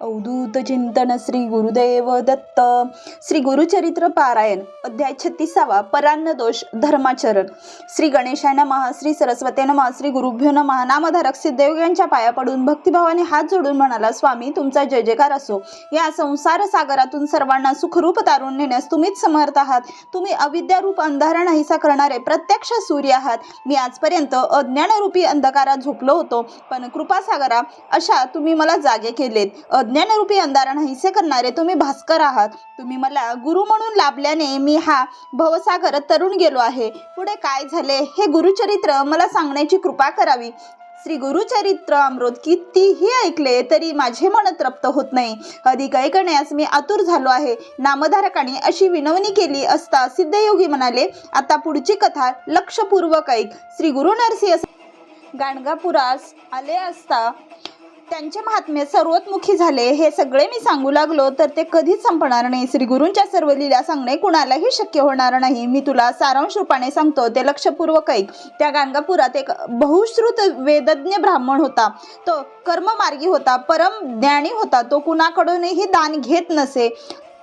अवधूत चिंतन श्री गुरुदेव दत्त. श्री गुरुचरित्र पारायण अध्याय छत्तीसावा परान्न दोष धर्माचरण. श्री गणेशाय नमः श्री सरस्वते नमः श्री गुरुभ्यो नमः नामधारक सिद्धयोग यांच्या पाया पडून भक्तिभावाने हात जोडून म्हणाला स्वामी तुमचा जय जयकार असो. या संसार सागरातून सर्वांना सुखरूप तारून नेण्यास तुम्हीच समर्थ आहात. तुम्ही अविद्यारूप अंधारा नाहीसा करणारे प्रत्यक्ष सूर्य आहात. मी आजपर्यंत अज्ञानरूपी अंधकारात झोपलो होतो पण कृपासागरा अशा तुम्ही मला जागे केलेत. अज्ञानरूपी अंधारा नाहीसे करणारे तुम्ही भास्कर आहात. तुम्ही मला गुरु म्हणून लाभल्याने मी हा भवसागर तरुण गेलो आहे. पुढे काय झाले हे गुरुचरित्र मला सांगण्याची कृपा करावी. श्री गुरुचरित्र अमृत कितीही ऐकले तरी माझे मन तृप्त होत नाही. अधिक ऐकण्यास मी आतुर झालो आहे. नामधारकाने अशी विनवणी केली असता सिद्धयोगी म्हणाले आता पुढची कथा लक्षपूर्वक ऐक. श्री गुरु नरसिंह गाणगापुरास आले असता त्यांचे महात्म्य सर्वोत्मुखी झाले हे सगळे मी सांगू लागलो तर ते कधीच संपणार नाही. श्री गुरूंच्या सर्व लीला सांगणे कुणालाही शक्य होणार नाही. मी तुला सारांश रूपाने सांगतो ते लक्षपूर्वक ऐक. त्या गाणगापुरात एक बहुश्रुत वेदज्ञ ब्राह्मण होता. तो कर्ममार्गी होता परम ज्ञानी होता. तो कुणाकडूनही दान घेत नसे.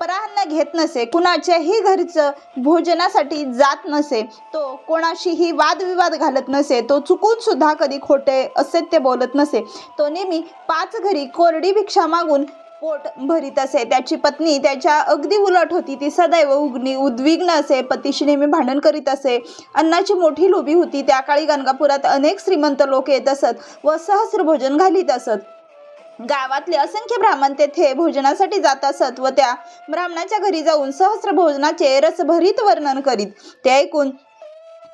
परान्न घेत नसे कुणाच्याही घरचं भोजनासाठी जात नसे तो कोणाशीही वादविवाद घालत नसे तो चुकून सुद्धा कधी खोटे असत्य बोलत नसे. तो नेहमी पाच घरी कोरडी भिक्षा मागून पोट भरीत असे. त्याची पत्नी त्याच्या अगदी उलट होती. ती सदैव उग्नी उद्विग्न असे. पतीशी नेहमी भांडण करीत असे. अन्नाची मोठी लोभी होती. त्या काळी गणगापुरात अनेक श्रीमंत लोक येत असत व सहस्र भोजन घालीत असत. गावातले असंख्य ब्राह्मण तेथे भोजनासाठी जात असत व त्या ब्राह्मणाच्या घरी जाऊन सहस्र भोजनाचे रसभरीत वर्णन करीत. ते ऐकून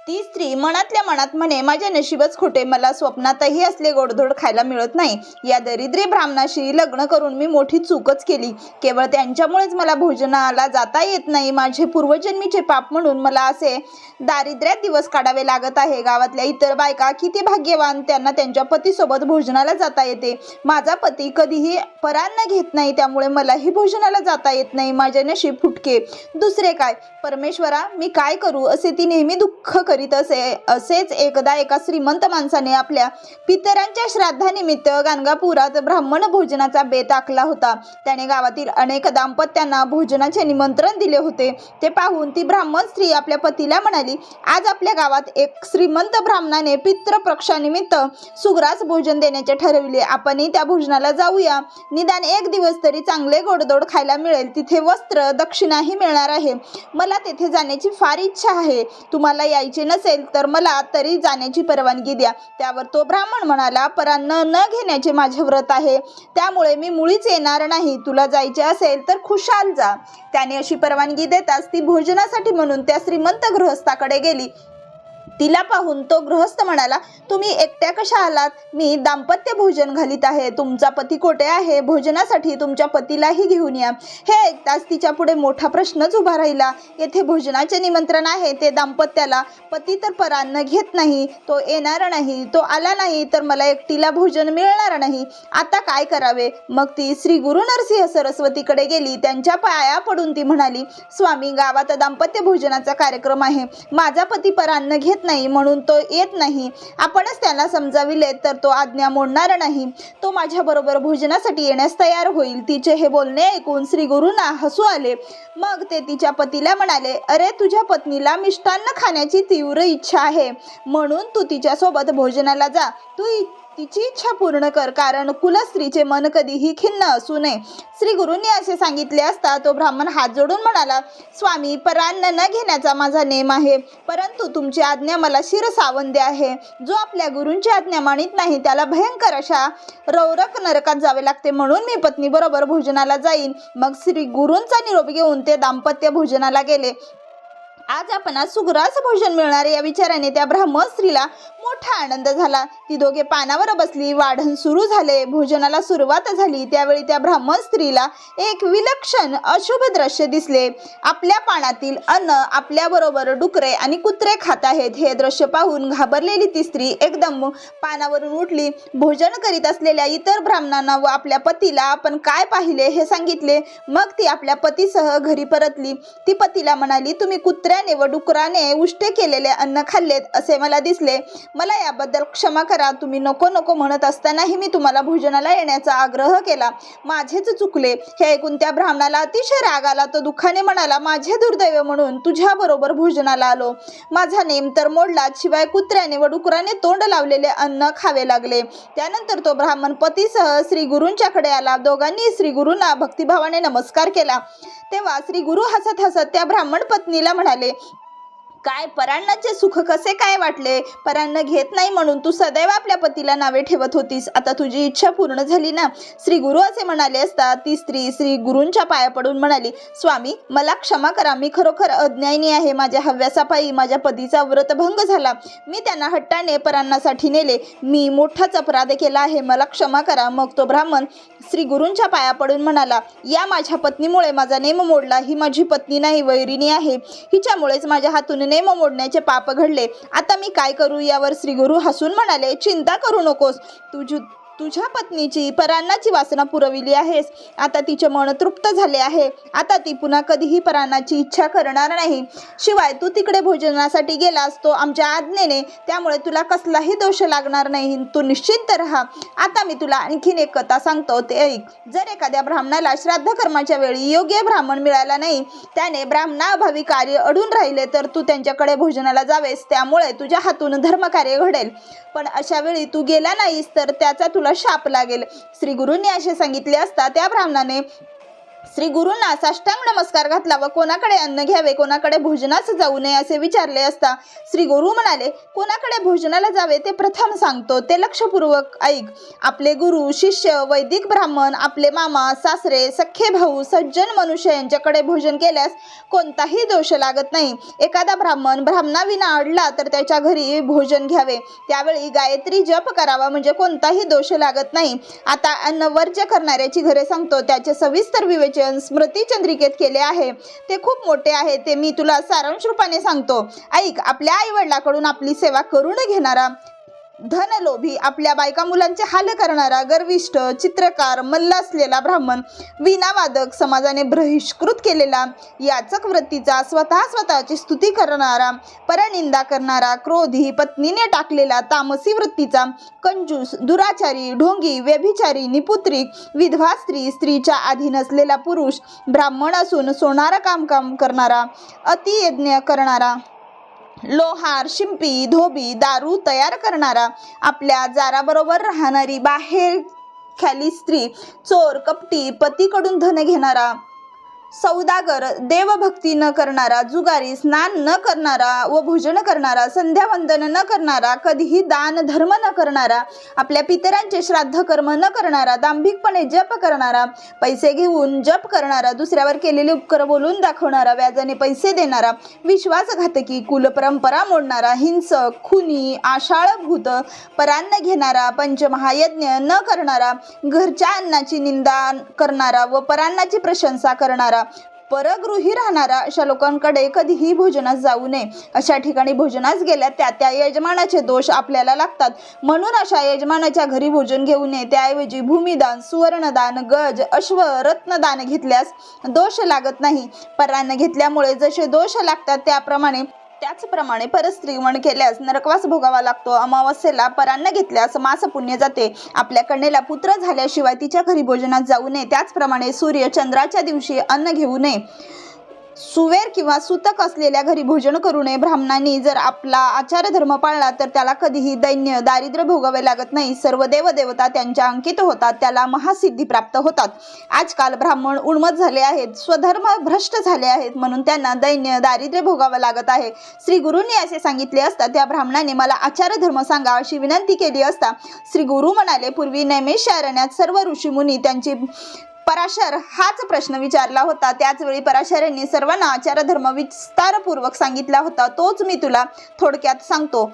ती स्त्री मनातल्या मनात म्हणे माझे नशीबच खोटे मला स्वप्नातही असले गोडधोड खायला मिळत नाही. या दरिद्री ब्राह्मणाशी लग्न करून मी मोठी चूकच केली. केवळ त्यांच्यामुळेच मला भोजनाला जाता येत नाही. माझे पूर्वजन्मीचे पाप म्हणून मला असे दारिद्र्यात दिवस काढावे लागत आहे. गावातल्या इतर बायका किती भाग्यवान त्यांना त्यांच्या पतीसोबत भोजनाला जाता येते. माझा पती कधीही परान्न घेत नाही त्यामुळे मलाही भोजनाला जाता येत नाही. माझे नशीब फुटके. दुसरे काय? परमेश्वरा मी काय करू? असे ती नेहमी दुःख करीत असे असेच एकदा एका श्रीमंत माणसाने आपल्या पितरांच्या श्राद्धानिमित्त गाणगापुरात ब्राह्मण भोजनाचा बेत आखला होता. त्याने गावातील अनेक दाम्पत्यांना भोजनाचे निमंत्रण दिले होते. ते पाहून ती ब्राह्मण स्त्री आपल्या पतीला म्हणाली आज आपल्या गावात एक श्रीमंत ब्राह्मणाने पितृपक्षानिमित्त सुग्रास भोजन देण्याचे ठरविले. आपणही त्या भोजनाला जाऊया. निदान एक दिवस तरी चांगले गोडदोड खायला मिळेल. तिथे वस्त्र दक्षिणाही मिळणार आहे. मला तेथे जाण्याची फार इच्छा आहे. तुम्हाला यायचे नसेल तर मला तरी जाण्याची परवानगी द्या. त्यावर तो ब्राह्मण म्हणाला परान्न न घेण्याचे माझे व्रत आहे. त्यामुळे मी मुळीच येणार नाही. तुला जायचे असेल तर खुशाल जा. त्याने अशी परवानगी देताच ती भोजनासाठी म्हणून त्या श्रीमंत गृहस्थाकडे गेली. तिला पाहून तो गृहस्थ म्हणाला तुम्ही एकट्या कशा आलात? मी दाम्पत्य भोजन घालीत आहे. तुमचा पती कोठे आहे? भोजनासाठी तुमच्या पतीलाही घेऊन या. हे ऐकताच तिच्या पुढे मोठा प्रश्नच उभा राहिला. येथे भोजनाचे निमंत्रण आहे ते दाम्पत्याला. पती तर परान्न घेत नाही. तो येणार नाही. तो आला नाही तर मला एकटीला भोजन मिळणार नाही. आता काय करावे? मग ती श्री गुरु नरसिंह सरस्वतीकडे गेली. त्यांच्या पाया पडून ती म्हणाली स्वामी गावात दाम्पत्य भोजनाचा कार्यक्रम आहे. माझा पती परान्न घेत नाही म्हणून तो येत नाही. आपणच त्याला समजाविले तर तो आज्ञा मोडणार नाही. तो माझ्याबरोबर भोजनासाठी येण्यास तयार होईल. तिचे हे बोलणे ऐकून श्री गुरुंना हसू आले. मग ते तिच्या पतीला म्हणाले अरे तुझ्या पत्नीला मिष्टान्न खाण्याची तीव्र इच्छा आहे. म्हणून तू तिच्यासोबत भोजनाला जा. तू इ- तिची इच्छा पूर्ण कर कारण कुलस्त्रीचे मन कधीही खिन्न असू नये. श्री गुरूंनी असे सांगितले असता तो ब्राह्मण हात जोडून म्हणाला स्वामी परान्न न घेण्याचा माझा नेम आहे परंतु तुमची आज्ञा मला शिरसावंदे आहे. जो आपल्या गुरूंची आज्ञा मानित नाही त्याला भयंकर अशा रौरक नरकात जावे लागते. म्हणून मी पत्नीबरोबर भोजनाला जाईन. मग श्री गुरूंचा निरोप घेऊन ते दाम्पत्य भोजनाला गेले. आज आपण सुग्रास भोजन मिळणार या विचाराने त्या ब्राह्मण स्त्रीला मोठा आनंद झाला. ती दोघे पानावर बसली. वाढण सुरू झाले. भोजनाला सुरुवात झाली. त्यावेळी त्या ब्राह्मण स्त्रीला एक विलक्षण अशुभ दृश्य दिसले. आपल्या पानातील अन्न आपल्याबरोबर डुकरे आणि कुत्रे खात आहेत. हे दृश्य पाहून घाबरलेली ती स्त्री एकदम पानावरून उठली. भोजन करीत असलेल्या इतर ब्राह्मणांना व आपल्या पतीला आपण काय पाहिले हे सांगितले. मग ती आपल्या पतीसह घरी परतली. ती पतीला म्हणाली तुम्ही कुत्र्याने व डुकराने उष्टे केलेले अन्न खाल्लेत असे मला दिसले. मला याबद्दल क्षमा करा. तुम्ही नको नको म्हणत असतानाही मी तुम्हाला भोजनाला येण्याचा आग्रह केला. माझेच चुकले. हे ऐकून त्या ब्राह्मणाला अतिशय राग आला. तो दुःखाने म्हणाला माझे दुर्दैव म्हणून तुझ्याबरोबर भोजनाला आलो. माझा नेम तर मोडला शिवाय कुत्र्याने व डुकराने तोंड लावलेले अन्न खावे लागले. त्यानंतर तो ब्राह्मण पतीसह श्री गुरूंच्याकडे आला. दोघांनी श्री गुरूंना भक्तिभावाने नमस्कार केला. तेव्हा श्री गुरु हसत हसत त्या ब्राह्मण पत्नीला म्हणाले काय परांनाचे सुख कसे काय वाटले? परान्न घेत नाही म्हणून तू सदैव आपल्या पतीला नावे ठेवत होतीस. आता तुझी इच्छा पूर्ण झाली ना? श्री गुरु असे म्हणाले असता ती स्त्री श्री गुरूंच्या पाया पडून म्हणाली स्वामी मला क्षमा करा. मी खरोखर अज्ञानी आहे. माझ्या हव्यासापायी माझ्या पतीचा व्रतभंग झाला. मी त्यांना हट्टाने परांनासाठी नेले. मी मोठाच अपराध केला आहे. मला क्षमा करा. मग तो ब्राह्मण श्री गुरूंच्या पाया पडून म्हणाला या माझ्या पत्नीमुळे माझा नेम मोडला. ही माझी पत्नी नाही वैरिणी आहे. हिच्यामुळेच माझ्या हातून नेम मोडण्याचे पाप घडले. आता मी काय करू? यावर श्रीगुरु हसून म्हणाले चिंता करू नकोस. तुझी तुझ्या पत्नीची परान्नाची वासना पुरविली आहेस. आता तिचे मन तृप्त झाले आहे. आता ती पुन्हा कधीही परान्नाची इच्छा करणार नाही. शिवाय तू तिकडे भोजनासाठी गेलास तो आमच्या आज्ञेने. त्यामुळे तुला कसलाही दोष लागणार नाही. तू निश्चिंत राहा. आता मी तुला आणखीन एक कथा सांगतो. ते ऐक. जर एखाद्या ब्राह्मणाला श्राद्ध कर्माच्या वेळी योग्य ब्राह्मण मिळाला नाही त्याने ब्राह्मणाअभावी कार्य अडून राहिले तर तू त्यांच्याकडे भोजनाला जावेस. त्यामुळे तुझ्या हातून धर्मकार्य घडेल. पण अशा वेळी तू गेला नाहीस तर त्याचा तुला शाप लागेल श्री गुरूंनी असे सांगितले असता त्या ब्राह्मणाने श्री गुरुंना साष्टांग नमस्कार घातला व कोणाकडे अन्न घ्यावे कोणाकडे भोजनास जाऊ नये असे विचारले असता श्री गुरु म्हणाले कोणाकडे भोजनाला जावे ते प्रथम सांगतो ते लक्षपूर्वक ऐक. आपले गुरु शिष्य वैदिक ब्राह्मण आपले मामा सासरे सख्खे भाऊ सज्जन मनुष्य यांच्याकडे भोजन केल्यास कोणताही दोष लागत नाही. एखादा ब्राह्मण ब्राह्मणाविना अडला तर त्याच्या घरी भोजन घ्यावे. त्यावेळी गायत्री जप करावा म्हणजे कोणताही दोष लागत नाही. आता अन्न वर्ज्य करणाऱ्याची घरे सांगतो त्याचे सविस्तर विवेचन स्मृती चंद्रिकेत केले आहे. ते खूप मोठे आहे. ते मी तुला सारांश रूपाने सांगतो. ऐक आपल्या आई वडिलाकडून आपली सेवा करून घेणारा धनलोभी आपल्या बायका मुलांचे हाल करणारा गर्विष्ठ चित्रकार मल्ल असलेला ब्राह्मण विनावादक समाजाने बहिष्कृत केलेला याचक वृत्तीचा स्वतः स्वतःची स्तुती करणारा परनिंदा करणारा क्रोधी पत्नीने टाकलेला तामसी वृत्तीचा कंजूस दुराचारी ढोंगी व्यभिचारी निपुत्रिक विधवा स्त्री स्त्रीच्या अधीन असलेला पुरुष ब्राह्मण असून सोनारा कामकाम करणारा अतियज्ञ करणारा. लोहार शिंपी धोबी दारू तयार करणारा आपल्या जाराबरोबर राहणारी बाहेर खाली स्त्री चोर कपटी पतीकडून धन घेणारा सौदागर देवभक्ती न करणारा जुगारी स्नान न करणारा व भोजन करणारा संध्यावंदन न करणारा कधीही दान धर्म न करणारा आपल्या पितरांचे श्राद्ध कर्म न करणारा दांभिकपणे जप करणारा पैसे घेऊन जप करणारा दुसऱ्यावर केलेले उपकर बोलून दाखवणारा व्याजाने पैसे देणारा विश्वासघातकी कुलपरंपरा मोडणारा हिंसक खुनी आषाळभूत परान्न घेणारा पंचमहायज्ञ न करणारा घरच्या अन्नाची निंदा करणारा व परान्नाची प्रशंसा करणारा परगृही राहणारा अशा लोकांकडे कधीही भोजनास जाऊ नये. अशा ठिकाणी भोजनास गेल्या त्या त्या यजमानाचे दोष आपल्याला लागतात. म्हणून अशा यजमानाच्या घरी भोजन घेऊ नये त्याऐवजी भूमिदान सुवर्णदान गज अश्व रत्नदान घेतल्यास दोष लागत नाही. परान्न घेतल्यामुळे जसे दोष लागतात त्याप्रमाणे त्याचप्रमाणे परस्त्रीवण केल्यास नरकवास भोगावा लागतो. अमावस्येला परान्न घेतल्यास मास पुण्य जाते. आपल्या कन्येला पुत्र झाल्याशिवाय तिच्या घरी भोजनात जाऊ नये. त्याचप्रमाणे सूर्य चंद्राच्या दिवशी अन्न घेऊ नये. सुवेर किंवा सुतक असलेल्या घरी भोजन करू नये. ब्राह्मणांनी जर आपला आचार धर्म पाळला तर त्याला कधीही दैन्य दारिद्र्य भोगावे लागत नाही. सर्व देवदेवता त्यांच्या अंकित होतात त्याला महासिद्धी प्राप्त होतात. आजकाल ब्राह्मण उन्मत झाले आहेत स्वधर्म भ्रष्ट झाले आहेत म्हणून त्यांना दैन्य दारिद्र्य भोगावं लागत आहे. श्री गुरूंनी असे सांगितले असता त्या ब्राह्मणाने मला आचार धर्म सांगा अशी विनंती केली असता श्री गुरु म्हणाले पूर्वी नैमेशारण्यात सर्व ऋषीमुनी त्यांची पराशर हाच प्रश्न विचारला होता. त्याचवेळी पराशर पराशरांनी सर्वांना आचारधर्म विस्तारपूर्वक सांगितला होता. तोच मी तुला थोडक्यात सांगतो.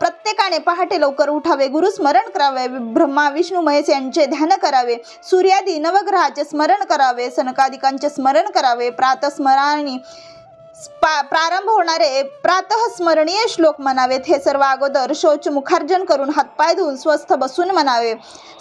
प्रत्येकाने पहाटे लवकर उठावे गुरु स्मरण करावे ब्रह्मा विष्णू महेश यांचे ध्यान करावे सूर्यादी नवग्रहाचे स्मरण करावे सनकादिकांचे स्मरण करावे प्रातस्मरणी प्रारंभ होणारे प्रातःस्मरणीय श्लोक म्हणावेत. हे सर्व अगोदर शौच मुखार्जन करून हातपाय धुवून स्वस्थ बसून म्हणावे.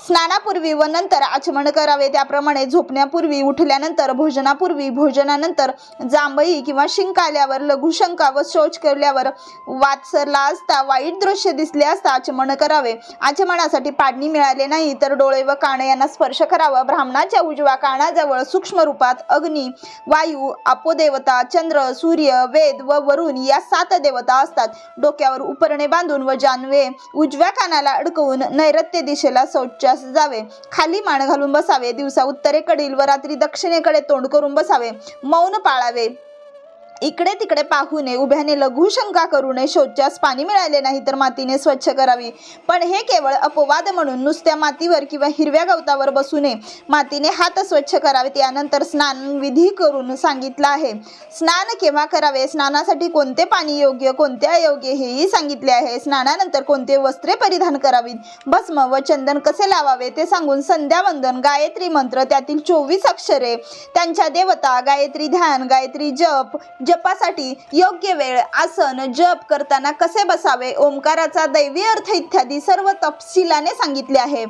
स्नानापूर्वी व नंतर आचमन करावे. त्याप्रमाणे झोपण्यापूर्वी उठल्यानंतर भोजनापूर्वी भोजनानंतर जांभई किंवा शिंक आल्यावर लघुशंका व शौच केल्यावर वातसरला असता वाईट दृश्य दिसले असता आचमन करावे. आचमनासाठी पाडणी मिळाले नाही तर डोळे व कान यांना स्पर्श करावा. ब्राह्मणाच्या उजव्या कानाजवळ सूक्ष्म रूपात अग्नी वायू अपोदेवता चंद्र सूर्य सूर्य वेद व वरुण या सात देवता असतात. डोक्यावर उपरणे बांधून व जानवे उजव्या कानाला अडकवून नैऋत्य दिशेला शौचास जावे खाली मान घालून बसावे दिवसा उत्तरेकडील व रात्री दक्षिणेकडे तोंड करून बसावे. मौन पाळावे. इकडे तिकडे पाहू नये उभ्याने लघुशंका करू नये शौचास पाणी मिळाले नाही तर मातीने स्वच्छ करावी. पण हे केवळ अपवाद म्हणून नुसत्या मातीवर किंवा हिरव्या गवतावर बसू नये मातीने हात स्वच्छ करावेत यानंतर स्नान विधी करून सांगितलं आहे. स्नान केव्हा करावे? स्नानासाठी कोणते पाणी योग्य कोणते अयोग्य हेही सांगितले आहे. स्नानानंतर कोणते वस्त्रे परिधान करावीत? भस्म व चंदन कसे लावावे? ते सांगून संध्यावंदन गायत्री मंत्र त्यातील चोवीस अक्षरे त्यांच्या देवता गायत्री ध्यान गायत्री जप जपासाठी योग्य वेळ आसन जप करताना कसे बसावे? ओंकाराचा दैवी अर्थ इत्यादी सर्व तपशिलाने सांगितले आहे.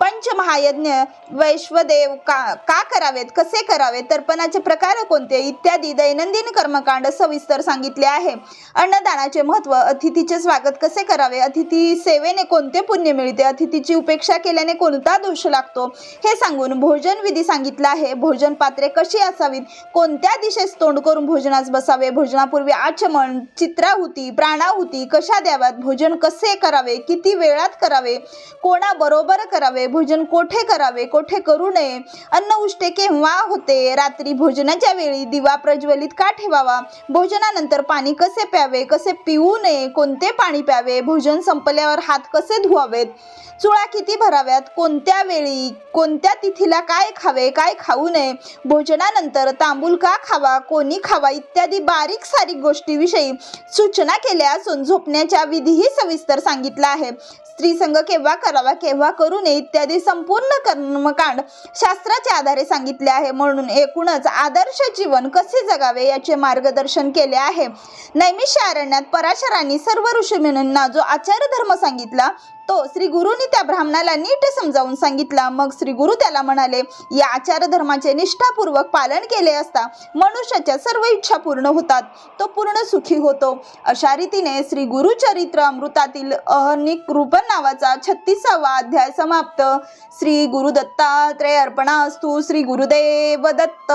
पंचमहायज्ञ वैश्वदेव का का करावेत? कसे करावेत तर्पणाचे प्रकार कोणते? इत्यादी दैनंदिन कर्मकांड सविस्तर सांगितले आहे. अन्नदानाचे महत्त्व अतिथीचे स्वागत कसे करावे? अतिथी सेवेने कोणते पुण्य मिळते? अतिथीची उपेक्षा केल्याने कोणता दोष लागतो? हे सांगून भोजन विधी सांगितला आहे. भोजन पात्रे कशी असावीत? कोणत्या दिशेस तोंड करून भोजनास बस बसावे भोजनापूर्वी आचमन चित्राहुती प्राणाहुती कशा द्याव्यात भोजन कसे करावे किती वेळात करावे कोणाबरोबर करावे भोजन कोठे करावे कोठे करू नये अन्न उष्टे केव्हा होते रात्री भोजनाच्या वेळी दिवा प्रज्वलित का ठेवावा भोजनानंतर पाणी कसे प्यावे कसे पिऊ नये कोणते पाणी प्यावे भोजन संपल्यावर हात कसे धुवावेत चुळा किती भराव्यात कोणत्या वेळी कोणत्या तिथीला काय खावे काय खाऊ नये भोजनानंतर तांबूल का खावा कोणी खावा इत्यादी बारीक सारीक गोष्टीविषयी सूचना केल्या असून झोपण्याच्या विधीही सविस्तर सांगितला आहे. स्त्री संघ केव्हा करावा केव्हा करू नये इत्यादी संपूर्ण कर्मकांड शास्त्राच्या आधारे सांगितले आहे. म्हणून एकूणच आदर्श जीवन कसे जगावे याचे मार्गदर्शन केले आहे. नैमिष अरण्यात पराशरांनी सर्व ऋषीमुनींना जो आचार्य धर्म सांगितला तो श्री गुरुनी त्या ब्राह्मणाला नीट समजावून सांगितला. मग श्री गुरु त्याला म्हणाले या आचार धर्माचे निष्ठापूर्वक पालन केले असता मनुष्याच्या सर्व इच्छा पूर्ण होतात. तो पूर्ण सुखी होतो. अशा रीतीने श्री गुरुचरित्र अमृतातील अहनिक रूपन नावाचा छत्तीसावा अध्याय समाप्त. श्री गुरु अर्पणा असतो श्री गुरुदेव दत्त.